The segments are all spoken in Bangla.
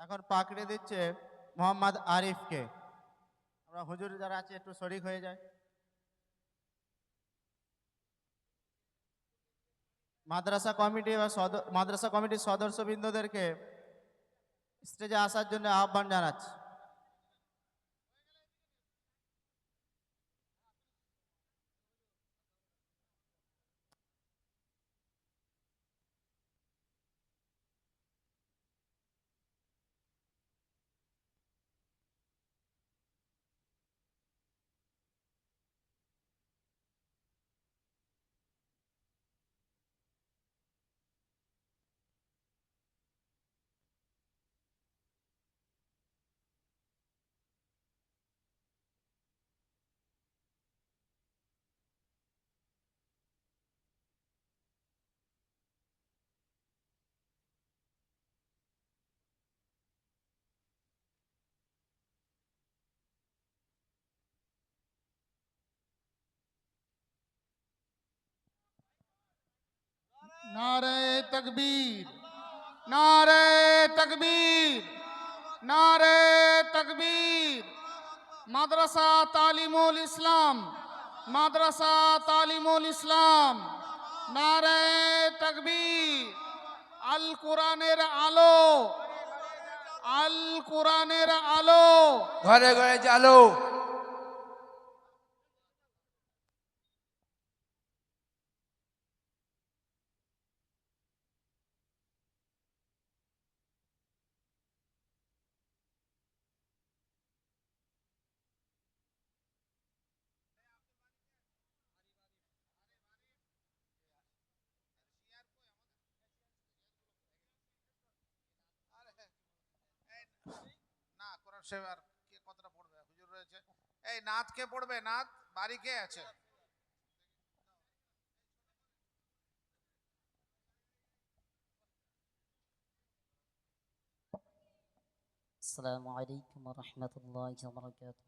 এখন পাকড়ে দিচ্ছে মোহাম্মদ আরিফকে। আমরা হুজুর যারা আছে, একটু শরিক হয়ে যায় মাদ্রাসা কমিটি বা মাদ্রাসা কমিটির সদস্যবৃন্দদেরকে স্টেজে আসার জন্য আহ্বান জানাচ্ছি। नारे तकबीर नारे तकबीर नारे तकबीर মাদ্রাসা তালিমুল ইসলাম মাদ্রাসা তালিমুল ইসলাম নারে তকবীর আল কোরআনের আলো আল কোরআনের আলো ঘরে ঘরে চালো না কোরআন শরীফ আর কে কতটা পড়বে হুজুর রয়েছে এই নাথ কে পড়বে নাথ বাড়ি কে আছে السلام عليكم ورحمة الله وبركاته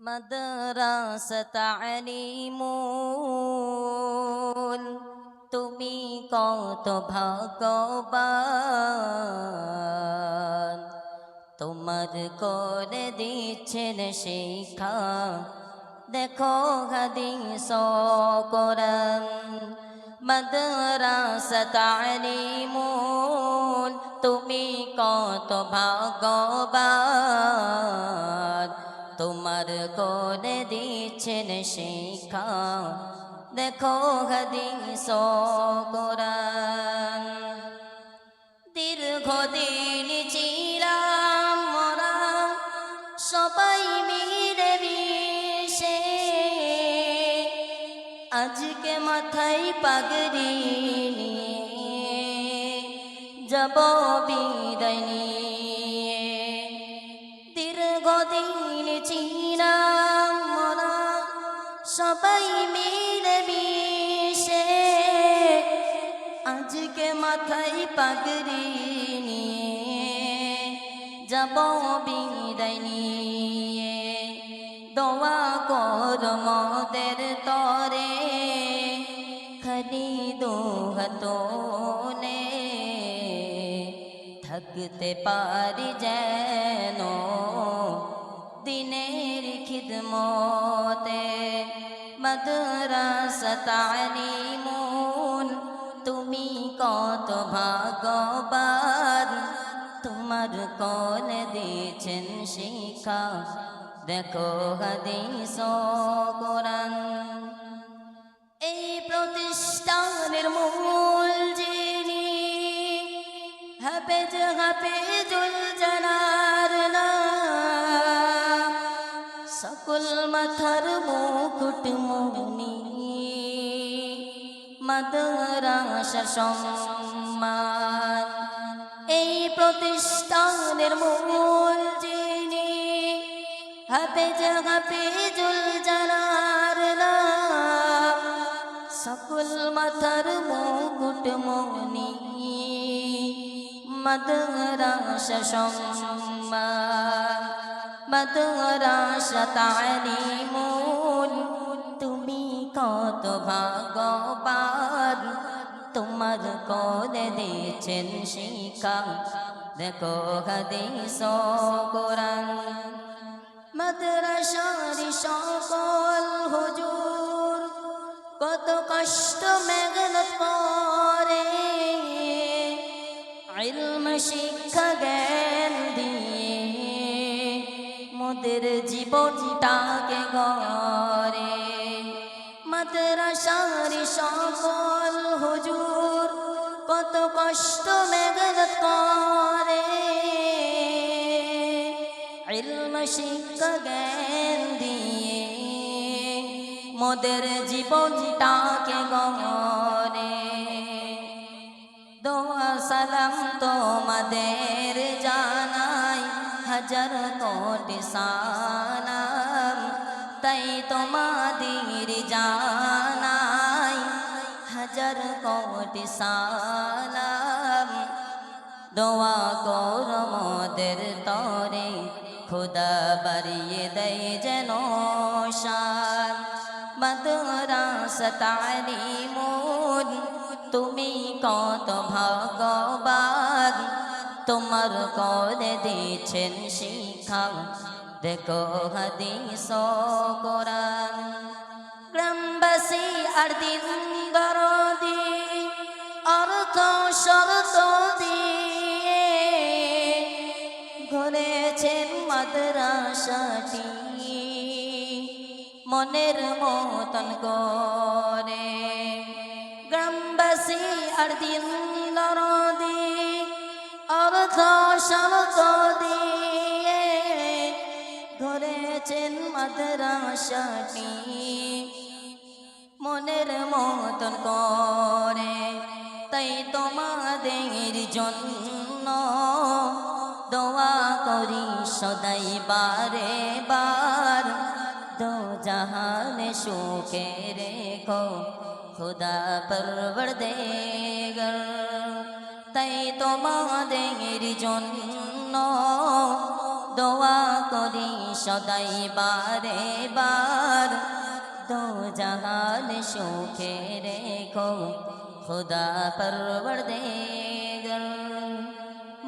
مدرسة تعليم তুমি কত ভাগ্যবান তোমার করে দিচ্ছেন শিক্ষা। দেখো হাদিস কোরআন। মাদ্রাসা তালিমুন তুমি কত ভাগ্যবান তোমার করে দিচ্ছেন শিক্ষা। দেখো হাদিস কোরআন দীর্ঘদিন ছিলাম মরা সবাই মিলে মিশে। আজকে মাথায় পাগড়ি নিয়ে যাব বিদায় নিয়ে। আজকে মাথায় পাগড়ি নিয়ে যাব বিদায় নিয়ে। দোয়া কর মদের তরে, খালি দোহতনে থাকতে পারি যেন দিনের খিদমতে। মাদ্রাসা তালিমুন তুমি কত ভাগবান তোমার কোন দিয়েছেন শিক্ষা। দেখো হাদিস কোরআন। এই প্রতিষ্ঠানের মূল যিনি, হাফেজ হাফেজুল জানার সকল মাথার মুকুট মনি মাদ্রাসা সম্মান। এই প্রতিষ্ঠানের মূল যিনি, হাফেজ, হাফেজুল জানার নাম। সকল মাথার মুকুট মনি মাদ্রাসা সম্মান। মাদ্রাসা তালিমুল, তুমি কত ভাগবান তোমার করে দিয়েছেন শিক্ষা দেখো হাদিস কোরআন। মাদ্রাসার সকল হুজুর কত কষ্ট মেঘনত করে। ইলম, শিক্ষা, জ্ঞান দিয়ে মোদের জীবনটাকে গড়ে। মাদ্রাসার সকল হুজুর, কত কষ্ট মেঘনত করে। ইলম শিক্ষা জ্ঞান দিয়ে মোদের জীবনটাকে গড়ে। দোয়া সালাম তোমাদের জানাই, হাজার কোটি সালাম। তাই তোমাদের জানাই হাজার কোটি সালাম। দোয়া কর মোদের তরে, খুদা বাড়িয়ে দেয় যেন শান। মাদ্রাস তালিমুন তুমি কত ভগবান তোমার করে দিয়েছেন শিক্ষা, দেখো হাদিস কোরআন। গ্রামবাসী আর দিন দরদি অর্থ শরত দিয়ে ঘুরেছেন মাদ্রাসাটি। মনের মতন করে গ্রামবাসী আর দিন দরদি অর্থ শরত দিয়ে ধরেছেন মাদ্রাসাটি। মনের মতন করে। তাই তোমাদের জন্য দোয়া করি সদাই বারে বার। দো জাহানে সুখে রেখো, খুদা পরবর দেগর তাই তোমাদের জন্য দোয়া করি সদাই বারে বার। দো জাহান সুখে রেখো। খুদা পরবর দেগর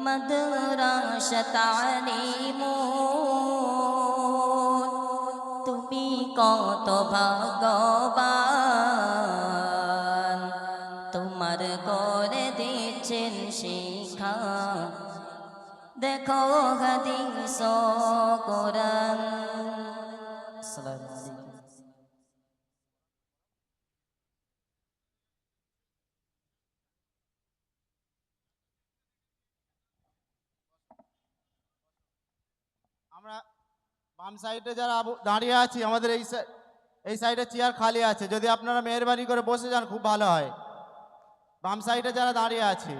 মদরাশ তালিমু তুমি কত ভগবান তোমার করে দিচ্ছেন শিখা দেখো হাদিস কোরআন। আসসালামু আলাইকুম। আমরা বাম সাইডে যারা দাঁড়িয়ে আছি, আমাদের এই এই সাইডে চেয়ার খালি আছে। যদি আপনারা মেহরবানি করে বসে যান, খুব ভালো হয়। বাম সাইডে যারা দাঁড়িয়ে আছি।